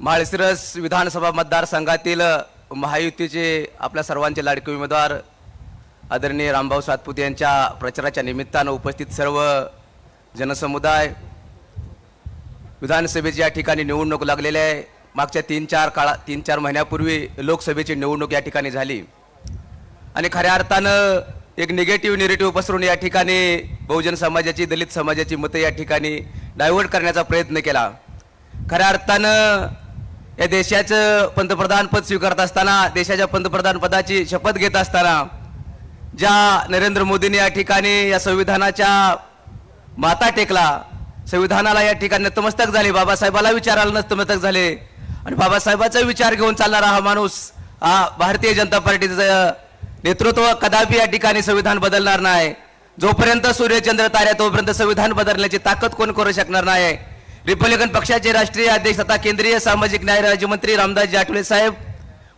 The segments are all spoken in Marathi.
माळशिरस विधानसभा मतदारसंघातील महायुतीचे आपल्या सर्वांचे लाडके उमेदवार आदरणीय रामभाऊ सातपुते यांच्या प्रचाराच्या निमित्तानं उपस्थित सर्व जनसमुदाय विधानसभेची या ठिकाणी निवडणूक लागलेली आहे. मागच्या तीन चार काळा तीन चार महिन्यापूर्वी लोकसभेची निवडणूक या ठिकाणी झाली. आणि खऱ्या अर्थानं एक निगेटिव्ह निरेटिव्ह पसरून या ठिकाणी बहुजन समाजाची दलित समाजाची मतं या ठिकाणी डायव्हर्ट करण्याचा प्रयत्न केला. खऱ्या अर्थानं या देशाचं पंतप्रधान पद स्वीकारत असताना देशाच्या पंतप्रधान पदाची शपथ घेत असताना ज्या नरेंद्र मोदींनी या ठिकाणी या संविधानाच्या माता टेकला संविधानाला या ठिकाणी नतमस्तक झाले. बाबासाहेबाला विचारायला नतमस्तक झाले. आणि बाबासाहेबाचा विचार घेऊन चालणारा हा माणूस हा भारतीय जनता पार्टीचं नेतृत्व कदापि या ठिकाणी संविधान बदलणार नाही. जोपर्यंत सूर्यचंद्र तारे तोपर्यंत संविधान बदलण्याची ताकद कोण करू शकणार नाही. रिपब्लिकन पक्षाचे राष्ट्रीय अध्यक्ष तथा केंद्रीय सामाजिक न्याय राज्यमंत्री रामदासजी आठवले साहेब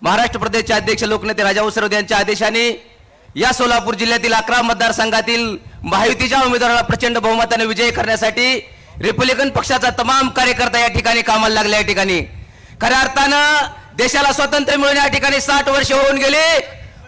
महाराष्ट्र प्रदेशचे अध्यक्ष लोकनेते राजाभाऊ सरद यांच्या आदेशाने या सोलापूर जिल्ह्यातील अकरा मतदारसंघातील महायुतीच्या उमेदवाराला प्रचंड बहुमताने विजय करण्यासाठी रिपब्लिकन पक्षाचा तमाम कार्यकर्ता या ठिकाणी कामाला लागला. या ठिकाणी खऱ्या अर्थानं देशाला स्वातंत्र्य मिळून या ठिकाणी साठ वर्ष होऊन गेले.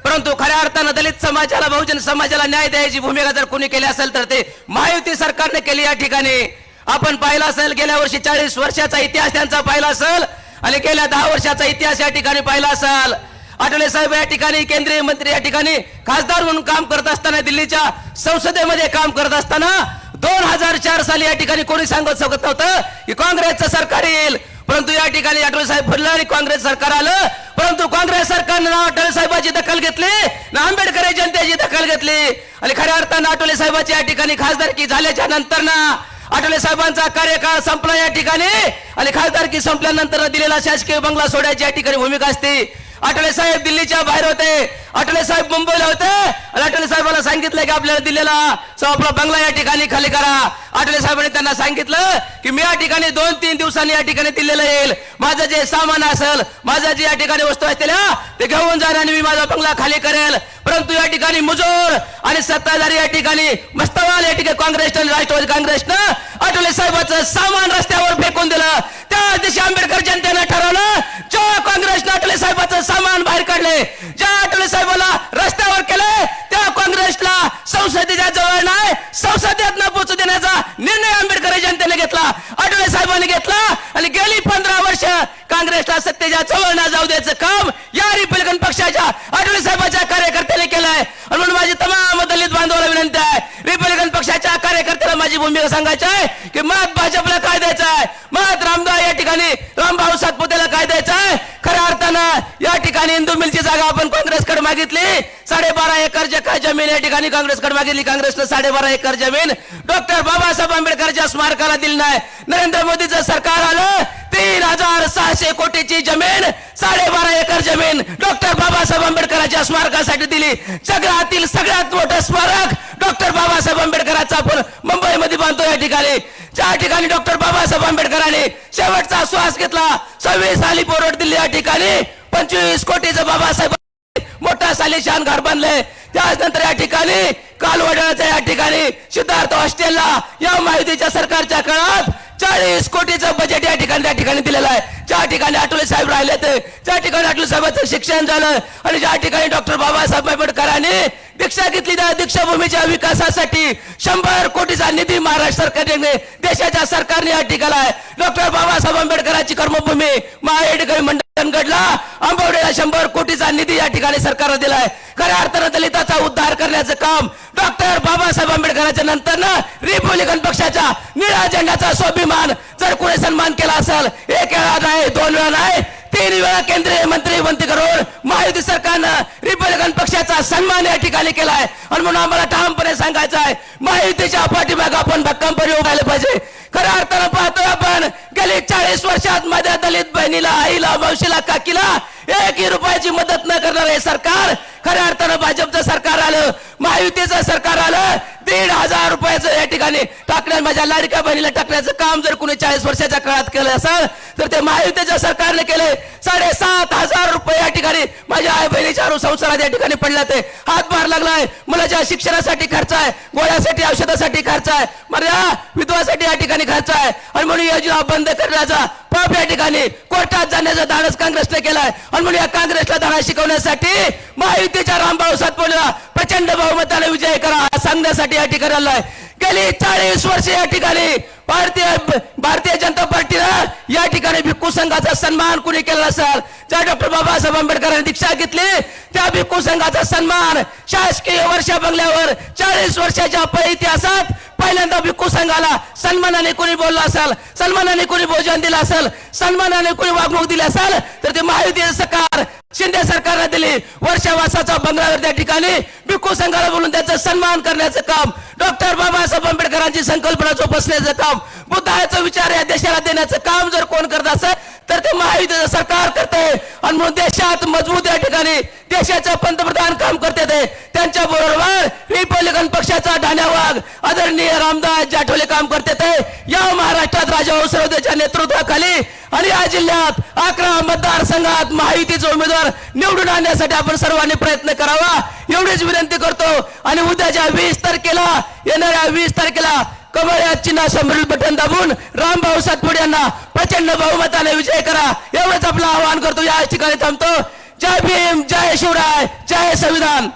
परंतु खऱ्या अर्थानं दलित समाजाला बहुजन समाजाला न्याय द्यायची भूमिका जर कोणी केली असेल तर ते महायुती सरकारने केली या ठिकाणी. आपण पाहिला असेल गेल्या वर्षी चाळीस वर्षाचा इतिहास त्यांचा पाहिला असेल आणि गेल्या दहा वर्षाचा इतिहास या ठिकाणी पाहिला असेल. आठवले साहेब या ठिकाणी केंद्रीय मंत्री या ठिकाणी खासदार म्हणून काम करत असताना दिल्लीच्या संसदेमध्ये काम करत असताना दोन हजार चार साली या ठिकाणी कोणी सांगत शकत नव्हतं की काँग्रेसचं सरकार येईल. परंतु या ठिकाणी आठवले साहेब फरलं आणि काँग्रेस सरकार आलं. परंतु काँग्रेस सरकारनं ना अटल साहेबाची दखल घेतली ना आंबेडकर जनतेची दखल घेतली. आणि खऱ्या अर्थानं आठवले साहेबाची या ठिकाणी खासदारकी झाल्याच्यानंतर ना आठवले साहेबांचा कार्यकाळ संपला या ठिकाणी. आणि खासदारकी संपल्यानंतर दिलेला शासकीय बंगला सोडायची या ठिकाणी भूमिका असते. आठवले साहेब दिल्लीच्या बाहेर होते. आठवले साहेब मुंबईला होते. आणि आठवले साहेबांना सांगितलं की आपल्याला दिल्लीला सो आपला बंगला या ठिकाणी खाली करा. आठवले साहेबांनी त्यांना सांगितलं की मी या ठिकाणी दोन तीन दिवसांनी या ठिकाणी दिल्लीला येईल. माझं जे सामान असेल माझ्या जे या ठिकाणी वस्तू असतील ते घेऊन जाईल आणि मी माझा बंगला खाली करेल. परंतु या ठिकाणी मुजोर आणि सत्ताधारी या ठिकाणी मस्तवाल या ठिकाणी काँग्रेसनं राष्ट्रवादी काँग्रेसनं आठवले साहेबाचं सामान रस्त्यावर फेकून दिलं. त्या दिवशी आंबेडकर जनतेनं ठरवलं ज्या काँग्रेसनं अटले साहेबाचं सामान बाहेर काढले. ज्या अटले साहेबाला रस्त्यावर केले त्या काँग्रेसला संसदेच्या जवळ नाही. संसदेत न पोचू देण्याचा निर्णय आंबेडकर जनतेने घेतला. अटले साहेबांनी घेतला आणि गेली पंधरा वर्ष काँग्रेसला सत्तेच्या जवळ न जाऊ द्यायचं काम या रिपब्लिकन पक्षाच्या अटले साहेबाच्या कार्यकर्त्याने केलंय. म्हणून माझी तमाम दलित बांधवाला विनंती आहे रिपब्लिकन पक्षाच्या कार्यकर्त्याला माझी भूमिका सांगायची आहे? की मत भाजपला काय द्यायचं आहे? मत रामदाव या ठिकाणी रामभाऊ सातपुतेला काय द्यायचं आहे? खऱ्या अर्थानं या ठिकाणी इंदू मिलची जागा आपण काँग्रेसकडे मागितली. साडेबारा एकर काय जमीन या ठिकाणी काँग्रेसकडे मागितली. काँग्रेसनं साडेबारा एकर जमीन डॉक्टर बाबासाहेब आंबेडकरच्या स्मारकाला दिली नाही. नरेंद्र मोदीचं सरकार आलं तीन हजार सहाशे कोटीची जमीन साडेबारा एकर जमीन डॉक्टर बाबासाहेब आंबेडकरांच्या स्मारकासाठी दिली. जगातील सगळ्यात मोठं स्मारक डॉक्टर बाबासाहेब आंबेडकरांचा आपण मुंबईमध्ये बांधतो या ठिकाणी. ज्या ठिकाणी डॉक्टर बाबासाहेब आंबेडकरांनी शेवटचा श्वास घेतला सव्वीस साली पोरट दिल्ली या ठिकाणी. पंचवीस कोटीचं बाबासाहेब मोठा सालिशान घर बांधले त्यानंतर या ठिकाणी कालवडाच्या या ठिकाणी सिद्धार्थ हॉस्टेलला या माहितीच्या सरकारच्या काळात चाळीस कोटीचं बजेट या ठिकाणी त्या ठिकाणी दिलेलं आहे. ज्या ठिकाणी आठवले साहेब राहिले ते ज्या ठिकाणी आठवले साहेबांचं शिक्षण झालं आणि ज्या ठिकाणी डॉक्टर बाबासाहेब आंबेडकरांनी दीक्षा घेतली त्या दीक्षाभूमीच्या विकासासाठी शंभर कोटीचा निधी महाराष्ट्र सरकारने देशाच्या सरकारने या ठिकाणी डॉक्टर बाबासाहेब आंबेडकरांची कर्मभूमी महाएडकरी घडला आंबवडेला शंभर कोटीचा निधी या ठिकाणी सरकारनं दिलाय. खऱ्या अर्थानं दलिताचा उद्धार करण्याचं काम डॉक्टर बाबासाहेब आंबेडकरांच्या नंतर रिपब्लिकन पक्षाच्या निळा झेंडाचा स्वाभिमान जर कोणी सन्मान केला असेल एक वेळा नाही दोन वेळा नाही तीन वेळा केंद्रीय मंत्री बनती करून महायुती सरकारनं रिपब्लिकन पक्षाचा सन्मान या ठिकाणी केलाय. आणि म्हणून आम्हाला ठामपणे सांगायचं आहे महायुतीच्या पाठीमाग आपण भक्कमपणे उभारले पाहिजे. खऱ्या अर्थानं पाहतोय आपण गेली चाळीस वर्षात माझ्या दलित बहिणीला आईला मावशीला काकीला एकही रुपयाची मदत न करणार हे सरकार. खऱ्या अर्थानं भाजपचं सरकार आलं महायुतीचं सरकार आलं दीड हजार रुपयाचं या ठिकाणी टाकलं टाकण्यात माझ्या लाडक्या बहिणीला टाकण्याचं काम जर कुणी चाळीस वर्षाच्या काळात केलं असेल तर ते महायुतीच्या सरकारने केले साडेसात हजार रुपये ठिकाणी माझ्या आई बहिणीच्या संसारात या ठिकाणी पडला ते. हातभार लागलाय. मुलाच्या शिक्षणासाठी खर्च आहे गोळ्यासाठी औषधासाठी खर्च आहे माझ्या विधवासाठी या ठिकाणी खर्च आहे. आणि म्हणून योजना बंद करण्याचा पाप या ठिकाणी कोर्टात जाण्याचा धाडस काँग्रेसने केलाय. आणि म्हणून या काँग्रेसला धाडा शिकवण्यासाठी महायुतीच्या रामभाऊ सातपुतेला प्रचंड बहुमताने विजय करा सांगण्यासाठी या ठिकाणी आलाय. गेली चाळीस वर्ष या ठिकाणी भारतीय भारतीय जनता पार्टीनं या ठिकाणी भिक्खू संघाचा सन्मान कुणी केला असेल ज्या डॉक्टर बाबासाहेब आंबेडकरांनी दीक्षा घेतली. त्या भिक्खू संघाचा सन्मान शासकीय वर्षा बंगल्यावर चाळीस वर्षाच्या इतिहासात पहिल्यांदा भिक्खू संघाला सन्मानाने कोणी बोलला असेल? सन्मानाने कोणी भोजन दिलं असेल? सन्मानाने कोणी वागणूक दिली असेल? तर ते महायुतीय सरकार शिंदे सरकारने दिली. वर्षावासाचा बंगल्यावर त्या ठिकाणी भिक्खू संघाला बोलून त्याचा सन्मान करण्याचं काम. डॉक्टर बाबासाहेब आंबेडकरांची संकल्पना जोपासण्याचं काम. बुद्धाचा विचार या देशाला देण्याचं काम जर कोण करत असेल तर ते महायुतीचं सरकार करत आहे आणि म्हणून देशात मजबूत या ठिकाणी देशाचं पंतप्रधान काम करते ते. त्यांच्या बरोबर रिपब्लिकन पक्षाचा ढाण्या वाघ. आदरणीय रामदास जाठवले काम करते ते. या महाराष्ट्रात राजा सरदेच्या नेतृत्वाखाली आणि या जिल्ह्यात अकरा मतदारसंघात महायुतीचे उमेदवार निवडून आणण्यासाठी आपण सर्वांनी प्रयत्न करावा. एवढीच विनंती करतो. आणि उद्याच्या वीस तारखेला येणाऱ्या वीस तारखेला कमळ या समृद्ध बटन दाबून रामभाऊ सातपुडे यांना प्रचंड बहुमताने विजय करा. एवढंच आपलं आवाहन करतो. या ठिकाणी थांबतो. जय भीम जय शिवराय जय संविधान.